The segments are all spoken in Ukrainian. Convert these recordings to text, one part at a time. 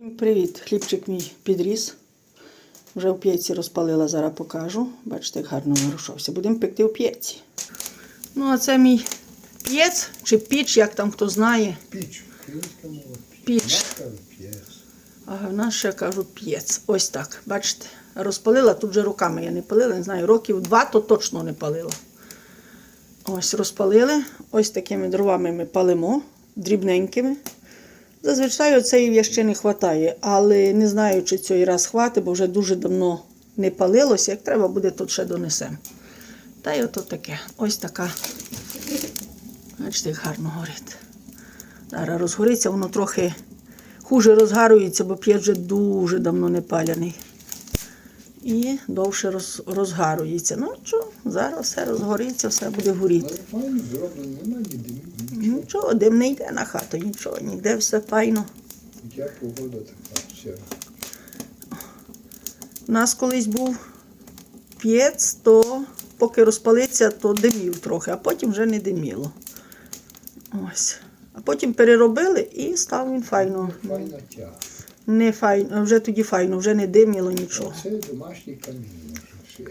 Привіт! Хлібчик мій підріс. Вже в п'єці розпалила, зараз покажу. Бачите, як гарно вирушався. Будемо пекти в п'єці. Ну, а це мій п'єць чи піч, як там хто знає. Піч. Піч. А в нас ще кажу п'єць. Ось так. Бачите, розпалила, тут же руками я не палила, не знаю, років два, то точно не палила. Ось розпалили. Ось такими дровами ми палимо, дрібненькими. Зазвичай оцеї ще не вистачає, але не знаю, чи цей раз хватить, бо вже дуже давно не палилося. Як треба буде, тут ще донесемо. Та й ото таке. Ось така. Бачите, як гарно горить. Зараз розгориться, воно трохи хуже розгарується, бо п'єт вже дуже давно не паляний. І довше роз, розгарується. Ну що, зараз все розгориться, все буде горіти. Нічого, дим не йде на хату, нічого, ніде все файно. Я погода така, все. У нас колись був п'єць, то поки розпалиться, то димів трохи, а потім вже не диміло. Ось. А потім переробили і став він файно. Файна тяга. Не файно, вже тоді файно, вже не диміло нічого. Це домашній камін. Як.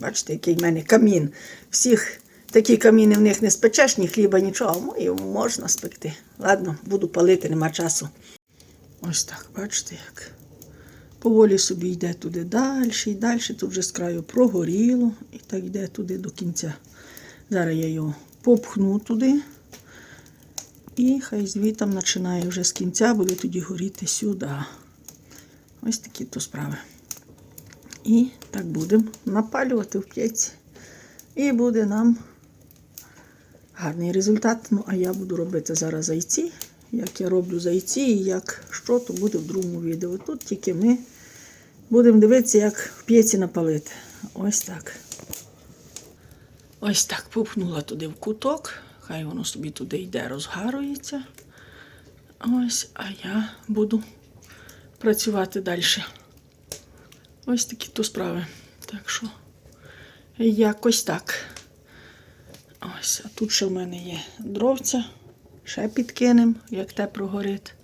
Бачите, який в мене камін. Всіх такі каміни в них не спечеш, ні хліба, нічого, а в можна спекти. Ладно, буду палити, нема часу. Ось так, бачите, як. Поволі собі йде туди далі і далі. Тут вже з краю прогоріло і так йде туди до кінця. Зараз я його попхну туди. І хай звітом починає вже з кінця, буде тоді горіти сюди. Ось такі то справи. І так будемо напалювати в п'єці. І буде нам гарний результат. Ну, а я буду робити зараз зайці. Як я роблю зайці і як що, то буде в другому відео. Тут тільки ми будемо дивитися, як в п'єці напалити. Ось так. Ось так попхнула туди в куток. Хай воно собі туди йде, розгарується. Ось, а я буду працювати далі. Ось такі то справи. Так що якось так. Ось, а тут ще в мене є дровця. Ще підкинем, як те прогорить.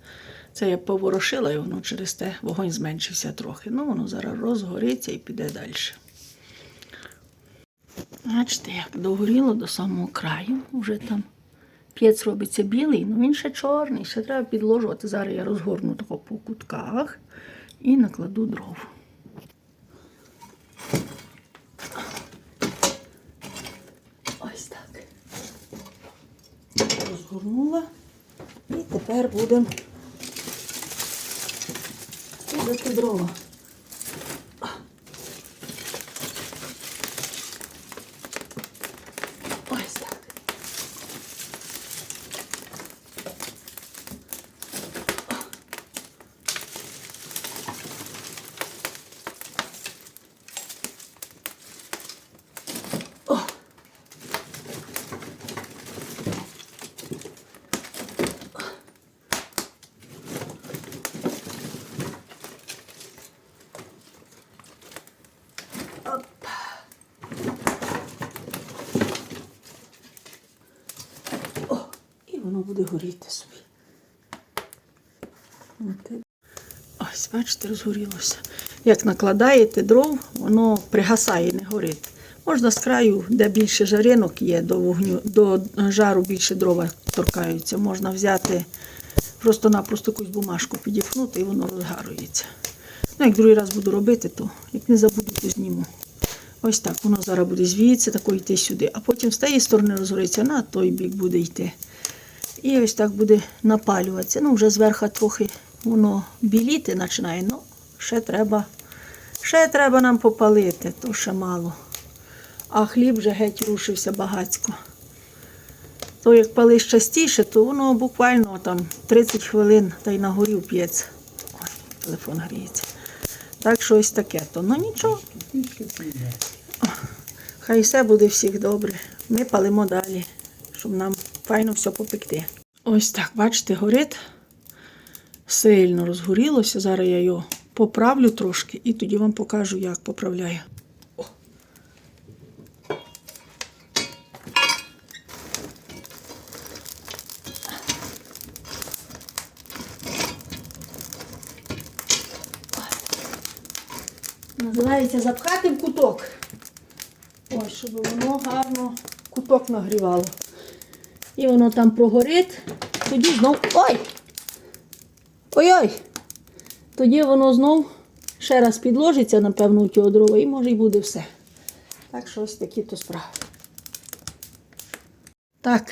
Це я поворошила і воно через те вогонь зменшився трохи. Ну, воно зараз розгориться і піде далі. Бачите, як догоріло до самого краю. Вже там п'єць робиться білий, ну він ще чорний, ще треба підложувати. Зараз я розгорну тако по кутках і накладу дров. Розгорнула. І тепер будемо кидати дрова. Буде горіти собі. Ось, бачите, розгорілося. Як накладаєте дров, воно пригасає, не горить. Можна з краю, де більше жаринок є, до вогню, до жару більше дрова торкаються. Можна взяти просто-напросто якусь бумажку підіпхнути і воно розгарується. Ну, як другий раз буду робити, то як не забуду, то зніму. Ось так, воно зараз буде звідси, тако йти сюди. А потім з тієї сторони розгориться, на той бік буде йти. І ось так буде напалюватися. Ну, вже зверху трохи воно біліти починає. Ну, ще треба, ще треба нам попалити, то ще мало. А хліб вже геть рушився багацько. То як палиш частіше, то воно буквально там 30 хвилин та й нагорів п'ється. Ой, телефон гріється. Так що ось таке то. Ну нічого, хай все буде всіх добре. Ми палимо далі, щоб нам файно все попекти. Ось так, бачите, горить. Сильно розгорілося. Зараз я його поправлю трошки і тоді вам покажу, як поправляю. Називається запхати в куток. Ось, щоб воно гарно куток нагрівало. І воно там прогорить, тоді знов. Ой! Ой-ой! Тоді воно знов ще раз підложиться, напевно, у ті дрова, і може й буде все. Так що ось такі то справи. Так,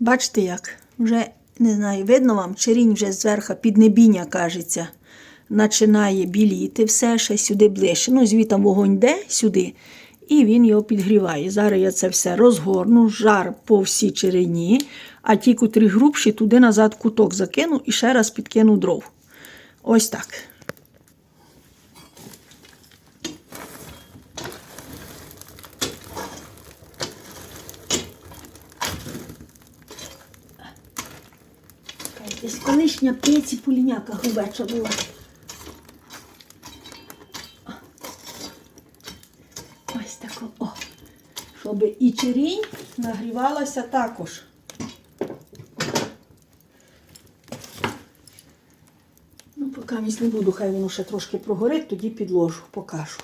бачите як? Вже не знаю, видно вам, черінь вже зверху піднебіння, кажеться, починає біліти все ще сюди ближче. Ну, звітом вогонь йде сюди, і він його підгріває. Зараз я це все розгорну, жар по всій черені, а ті, котрі грубші, туди назад куток закину і ще раз підкину дров. Ось так. Десь колишня пеці пуліняка грубеча була. Ось тако, о. Щоб і черінь нагрівалася також. Ну, поки місь не буду, хай воно ще трошки прогорить, тоді підложу, покажу.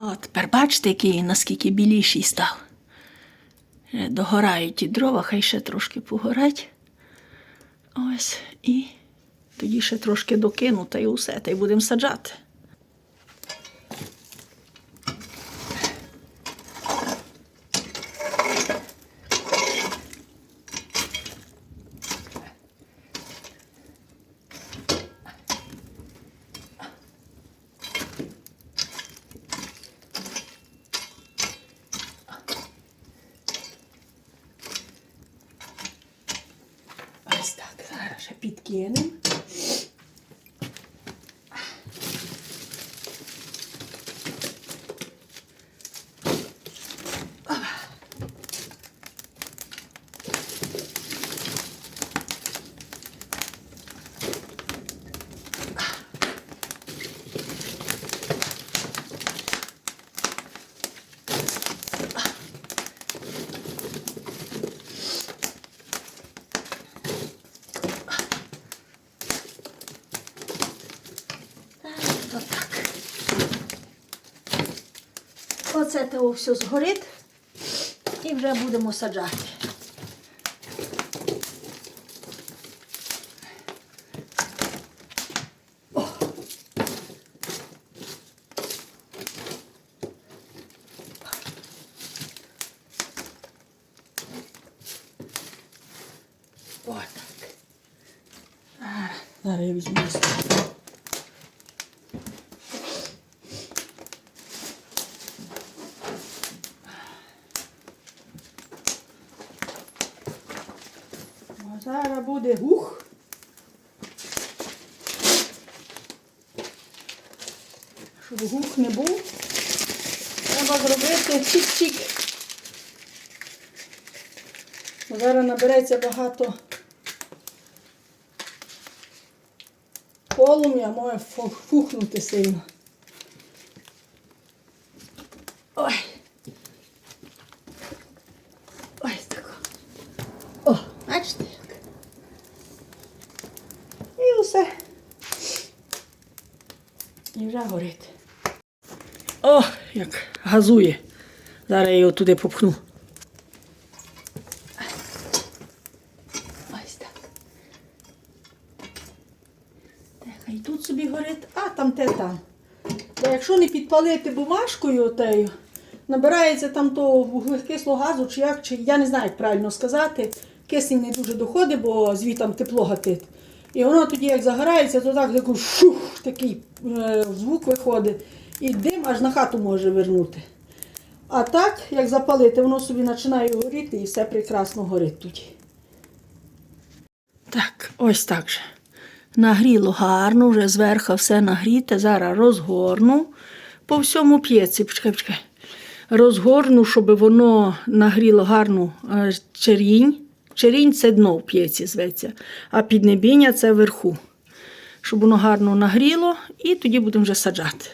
О, тепер бачите, який наскільки біліший став. Е, Догорають ті дрова, хай ще трошки погорять. Ось, і тоді ще трошки докину, та й усе, та й будемо саджати. Ось так, зараз ще підкинемо. Отак. Оце того все згорить і вже будемо саджати. О. Отак. Зараз я візьму. ось так. А зараз буде ух. Щоб гух не був, треба зробити чик-чик. Зараз набереться багато полум'я, може фухнути сильно. Ой. Ось тако. О, бачите. І все. І вже горить. Як газує. Зараз я його туди попхну. Ось так. Та Хай тут собі горить, а там те там. Бо якщо не підпалити бумажкою отею, набирається там того вуглекислого газу, чи як, чи я не знаю, як правильно сказати. Кисень не дуже доходить, бо звітом тепло гатить. І воно тоді, як загорається, то так такий шух, такий е, звук виходить. І дим аж на хату може вернути. А так, як запалити, воно собі починає горіти і все прекрасно горить тоді. Так, ось так же. Нагріло гарно, вже зверху все нагріте. Зараз розгорну по всьому п'єці. Почекай, почекай. Розгорну, щоб воно нагріло гарну е, черінь. Черінь це дно в п'єці зветься, а піднебіння це вверху. Щоб воно гарно нагріло, і тоді будемо вже саджати.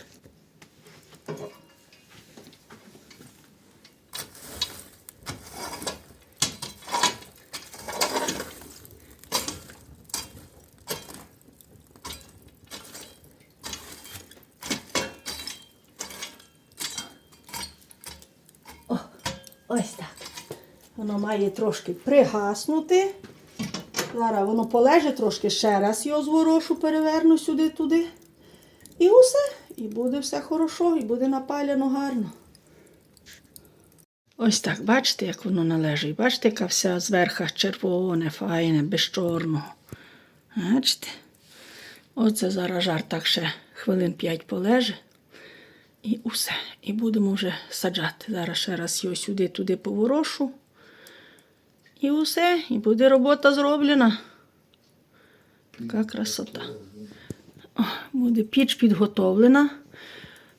Ось так. Воно має трошки пригаснути. Зараз воно полежить трошки ще раз його зворошу, переверну сюди-туди. І усе. І буде все хорошо, і буде напалено гарно. Ось так, бачите, як воно належить. Бачите, яка вся зверху червоне, файне, без чорного. Бачите? Оце зараз жар так ще хвилин 5 полеже. І усе. І будемо вже саджати. Зараз ще раз його сюди-туди поворошу. І усе. І буде робота зроблена. Така красота. О, буде піч підготовлена.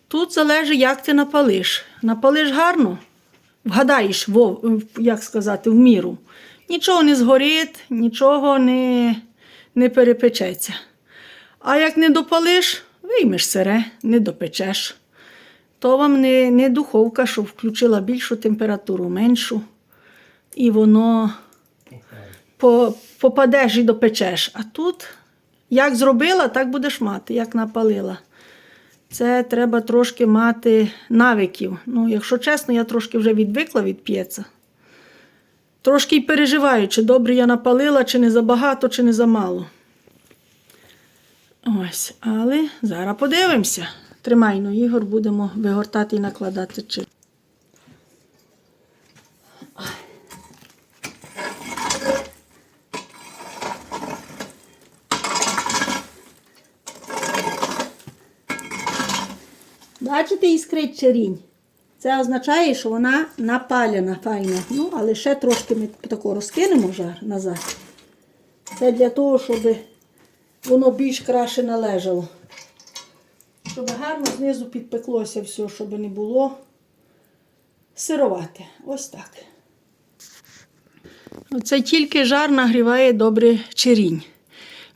Тут залежить, як ти напалиш. Напалиш гарно, вгадаєш, як сказати, в міру. Нічого не згорить, нічого не, не перепечеться. А як не допалиш, виймеш сире, не допечеш. То вам не, не духовка, що включила більшу температуру, меншу. І воно по, попадеш і допечеш. А тут, як зробила, так будеш мати, як напалила. Це треба трошки мати навиків. Ну, якщо чесно, я трошки вже відвикла від п'єца. Трошки й переживаю, чи добре я напалила, чи не забагато, чи не замало. Ось, але зараз подивимося. Тримай, ну, Ігор, будемо вигортати і накладати чи. Бачите, іскрить черінь. Це означає, що вона напалена файно. Ну, але ще трошки ми тако розкинемо жар назад. Це для того, щоб воно більш краще належало. Щоб гарно знизу підпеклося все, щоб не було сировате. Ось так. Оце тільки жар нагріває добре черінь.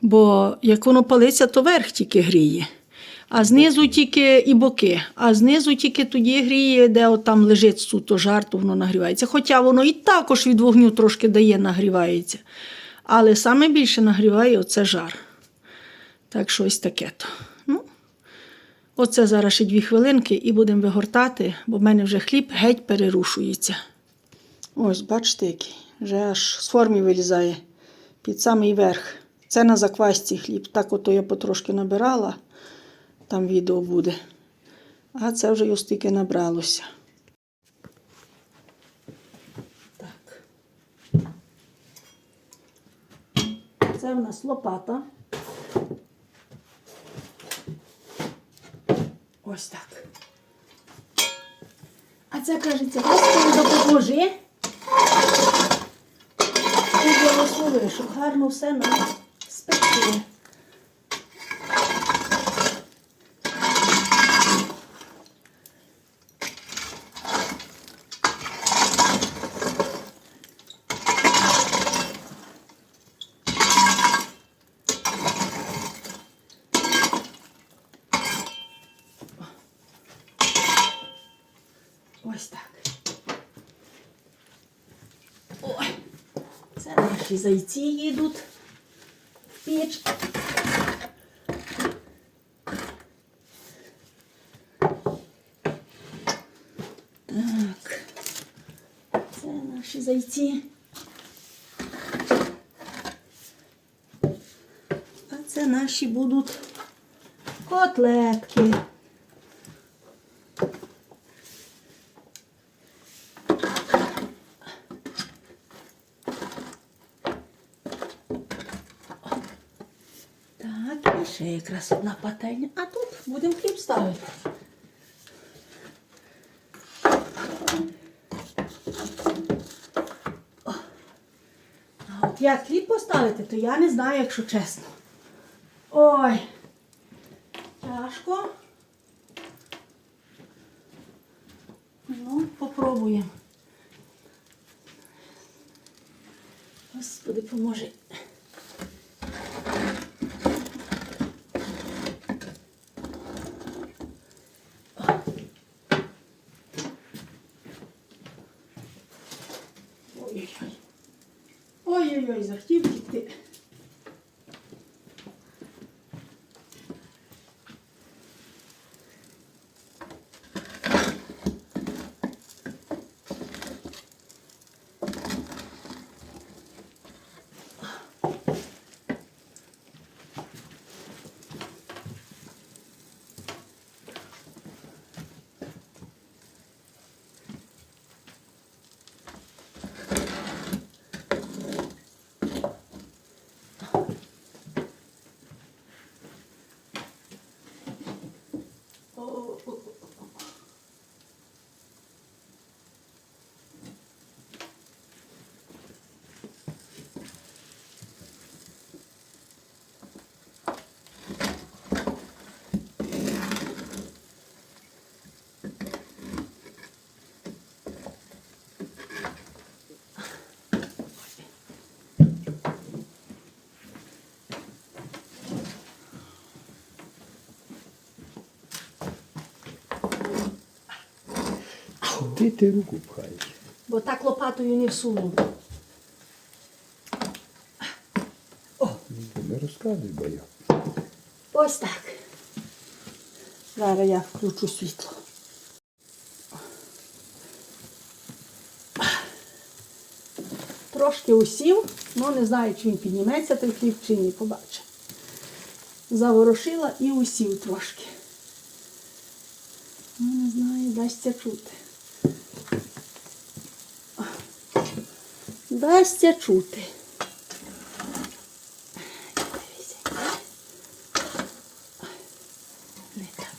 Бо як воно палиться, то верх тільки гріє. А знизу тільки і боки, а знизу тільки тоді гріє, де от там лежить суто жар, то воно нагрівається. Хоча воно і також від вогню трошки дає, нагрівається. Але саме більше нагріває оце жар. Так що ось таке то. Оце зараз ще дві хвилинки і будемо вигортати, бо в мене вже хліб геть перерушується. Ось, бачите, який. Вже аж з форми вилізає під самий верх. Це на заквасці хліб. Так ото я потрошки набирала, там відео буде. А це вже його стільки набралося. Так. Це в нас лопата. Ось так. А це кажеться, просто допоможи. І благослови, щоб гарно все нам спекти. Ось так. Ой, це наші зайці їдуть в піч. Так, це наші зайці. А це наші будуть котлетки. Так, і ще якраз одна пательня. А тут будемо хліб ставити. О. А от як хліб поставити, то я не знаю, якщо чесно. Ой-ой-ой, захотів тікти. Куди ти руку пхаєш? Бо так лопатою не всуну. Не розказуй, бо я. Ось так. Зараз я включу світло. Трошки усів, ну не знаю, чи він підніметься той хліб, чи ні, побачимо. Заворошила і усів трошки. Ну, не знаю, дасться чути. Дасться чути. Не так.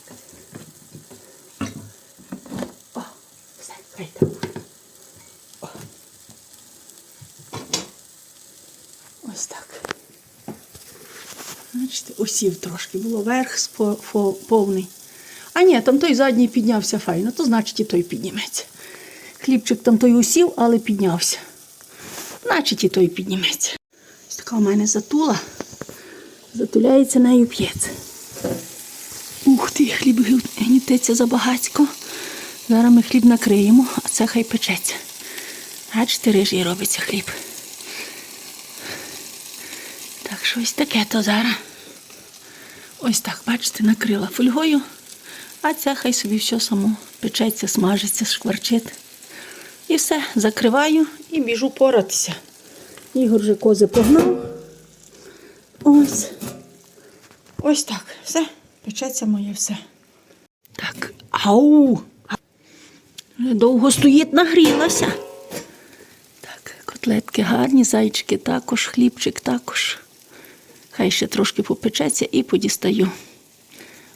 Ось так. Бачите, осів трошки. Було верх повний. А ні, там той задній піднявся файно, то значить і той підніметься. Хлібчик там той усів, але піднявся. Значить і той підніметься. Ось така у мене затула. Затуляється нею п'ється. Ух ти, хліб гнітеться забагацько. Зараз ми хліб накриємо, а це хай печеться. Бачите, рижий робиться хліб. Так, щось таке то зараз. Ось так, бачите, накрила фольгою, а це хай собі все само печеться, смажиться, шкварчить. І все, закриваю і біжу поратися. Ігор же кози погнав. Ось. Ось так. Все. Печеться моє все. Так. Ау! Довго стоїть, нагрілася. Так, котлетки гарні, зайчики також, хлібчик також. Хай ще трошки попечеться і подістаю.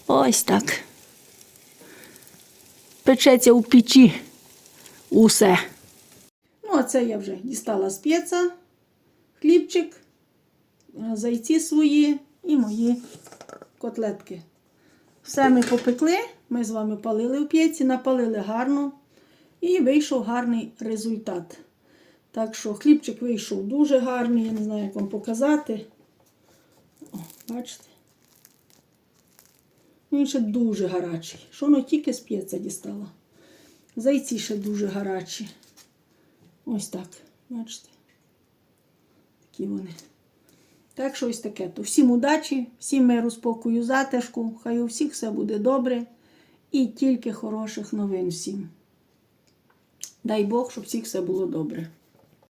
Ось так. Печеться у печі. Усе. Ну, а це я вже дістала з п'єца. Хлібчик, зайці свої і мої котлетки. Все ми попекли, ми з вами палили у п'єці, напалили гарно і вийшов гарний результат. Так що хлібчик вийшов дуже гарний, я не знаю, як вам показати. О, бачите? Він ще дуже гарячий. Що воно тільки з п'єца дістала. Зайці ще дуже гарячі. Ось так, бачите? Такі вони. Так що ось таке. То всім удачі, всім миру, спокою, затишку. Хай у всіх все буде добре. І тільки хороших новин всім. Дай Бог, щоб всіх все було добре.